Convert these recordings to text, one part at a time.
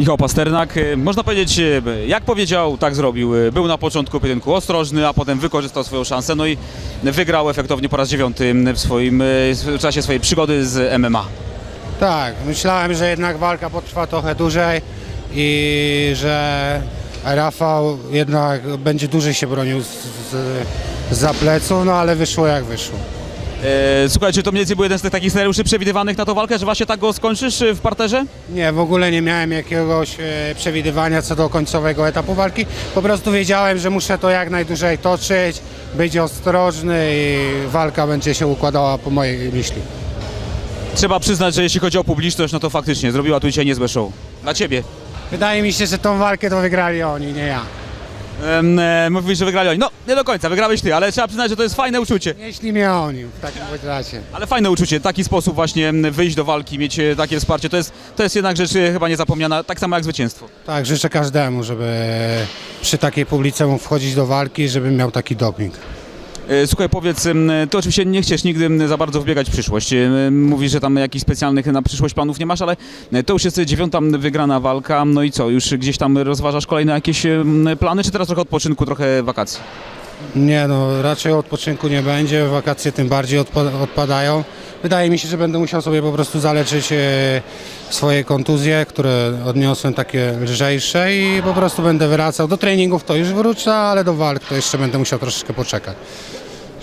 Michał Pasternak, y, można powiedzieć, y, jak powiedział, tak zrobił. Y, Był na początku pojedynku ostrożny, a potem wykorzystał swoją szansę, no i wygrał efektownie po raz dziewiąty w swoim w czasie swojej przygody z MMA. Tak, myślałem, że jednak walka potrwa trochę dłużej i że Rafał jednak będzie dłużej się bronił z, z, za plecu, no ale wyszło jak wyszło. E, Słuchaj, czy to mniej więcej był jeden z tych takich scenariuszy przewidywanych na tą walkę, że właśnie tak go skończysz y, w parterze? Nie, w ogóle nie miałem jakiegoś e, przewidywania co do końcowego etapu walki. Po prostu wiedziałem, że muszę to jak najdłużej toczyć, być ostrożny i walka będzie się układała po mojej myśli. Trzeba przyznać, że jeśli chodzi o publiczność, no to faktycznie zrobiła tu dzisiaj niezłe show. Dla ciebie. Wydaje mi się, że tą walkę to wygrali oni, nie ja. Em, e, Mówisz, że wygrali oni. No, nie do końca, wygrałeś ty, ale trzeba przyznać, że to jest fajne uczucie. Jeśli nie oni, w takim bądź razie. Ale fajne uczucie, taki sposób właśnie m, wyjść do walki, mieć e, takie wsparcie, to jest, to jest jednak rzecz e, chyba niezapomniana, tak samo jak zwycięstwo. Tak, życzę każdemu, żeby przy takiej publice mógł wchodzić do walki, żeby miał taki doping. E, Słuchaj, powiedz, ty oczywiście nie chcesz nigdy za bardzo wbiegać w przyszłość. Mówisz, że tam jakichś specjalnych na przyszłość planów nie masz, ale e, to już jest dziewiąta wygrana walka, no i co, już gdzieś tam rozważasz kolejne jakieś plany, czy teraz trochę odpoczynku, trochę wakacji? Nie no, raczej odpoczynku nie będzie, wakacje tym bardziej odpa- odpadają. Wydaje mi się, że będę musiał sobie po prostu zaleczyć e, swoje kontuzje, które odniosłem takie lżejsze i po prostu będę wracał. Do treningów to już wrócę, ale do walk to jeszcze będę musiał troszeczkę poczekać,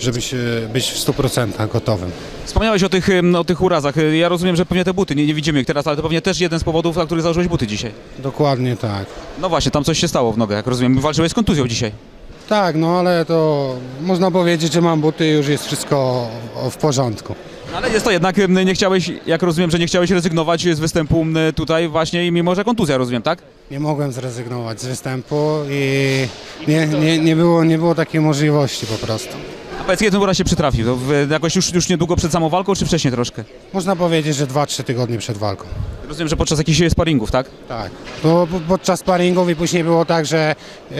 żeby się, być w 100% gotowym. Wspomniałeś o tych, o tych urazach. Ja rozumiem, że pewnie te buty, nie, nie widzimy ich teraz, ale to pewnie też jeden z powodów, dla których założyłeś buty dzisiaj. Dokładnie tak. No właśnie, tam coś się stało w nogę, jak rozumiem. Walczyłeś z kontuzją dzisiaj. Tak, no ale to można powiedzieć, że mam buty i już jest wszystko w porządku. Ale jest to jednak, m, nie chciałeś, jak rozumiem, że nie chciałeś rezygnować z występu m, tutaj właśnie, i mimo że kontuzja, rozumiem, tak? Nie mogłem zrezygnować z występu i nie, nie, nie, było, nie było takiej możliwości po prostu. A powiedz, kiedy ten uraz się przytrafił? To w, jakoś już, już niedługo przed samą walką, czy wcześniej troszkę? Można powiedzieć, że 2-3 tygodnie przed walką. Rozumiem, że podczas jakichś sparingów, tak? Tak. Po- podczas sparingów i później było tak, że e,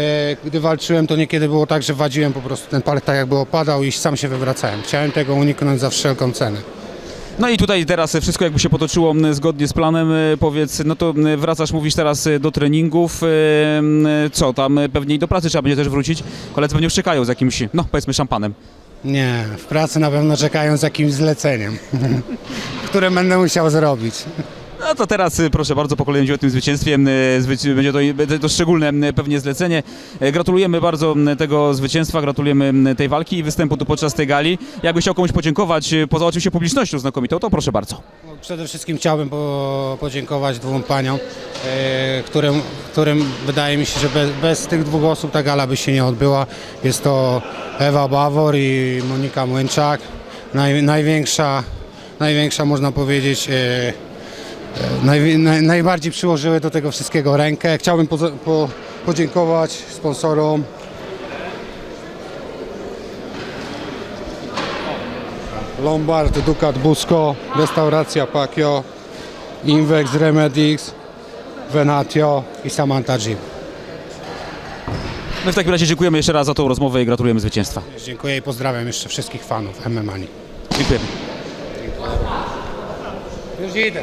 gdy walczyłem, to niekiedy było tak, że wadziłem po prostu ten palec tak jakby opadał i sam się wywracałem. Chciałem tego uniknąć za wszelką cenę. No i tutaj teraz wszystko jakby się potoczyło m, zgodnie z planem, e, powiedz, no to m, wracasz, mówisz teraz e, do treningów, e, m, co tam, e, pewnie i do pracy trzeba będzie też wrócić. Koledzy pewnie już czekają z jakimś, no powiedzmy szampanem. Nie, w pracy na pewno czekają z jakimś zleceniem, które będę musiał zrobić. To teraz y, proszę bardzo po kolejnym dziewiątym zwycięstwie. m, zwyci- Będzie to, będzie to szczególne m, pewnie zlecenie. Gratulujemy bardzo tego zwycięstwa, gratulujemy tej walki i występu tu podczas tej gali. Jakbyś chciał komuś podziękować, y, poza oczywiście publicznością znakomitą, to proszę bardzo. No, Przede wszystkim chciałbym po, podziękować dwóm paniom, którym, którym wydaje mi się, że bez, bez tych dwóch osób ta gala by się nie odbyła. Jest to Ewa Bawor i Monika Młynczak. Naj, największa, największa można powiedzieć, najwi- naj, najbardziej przyłożyły do tego wszystkiego rękę. Chciałbym po, po, podziękować sponsorom. Lombard, Ducat Busco, Restauracja Pacchio, Invex Remedix, Venatio i Samantha G. My w takim razie dziękujemy jeszcze raz za tą rozmowę i gratulujemy zwycięstwa. Dziękuję i pozdrawiam jeszcze wszystkich fanów MMA. Dziękujemy. Już idę.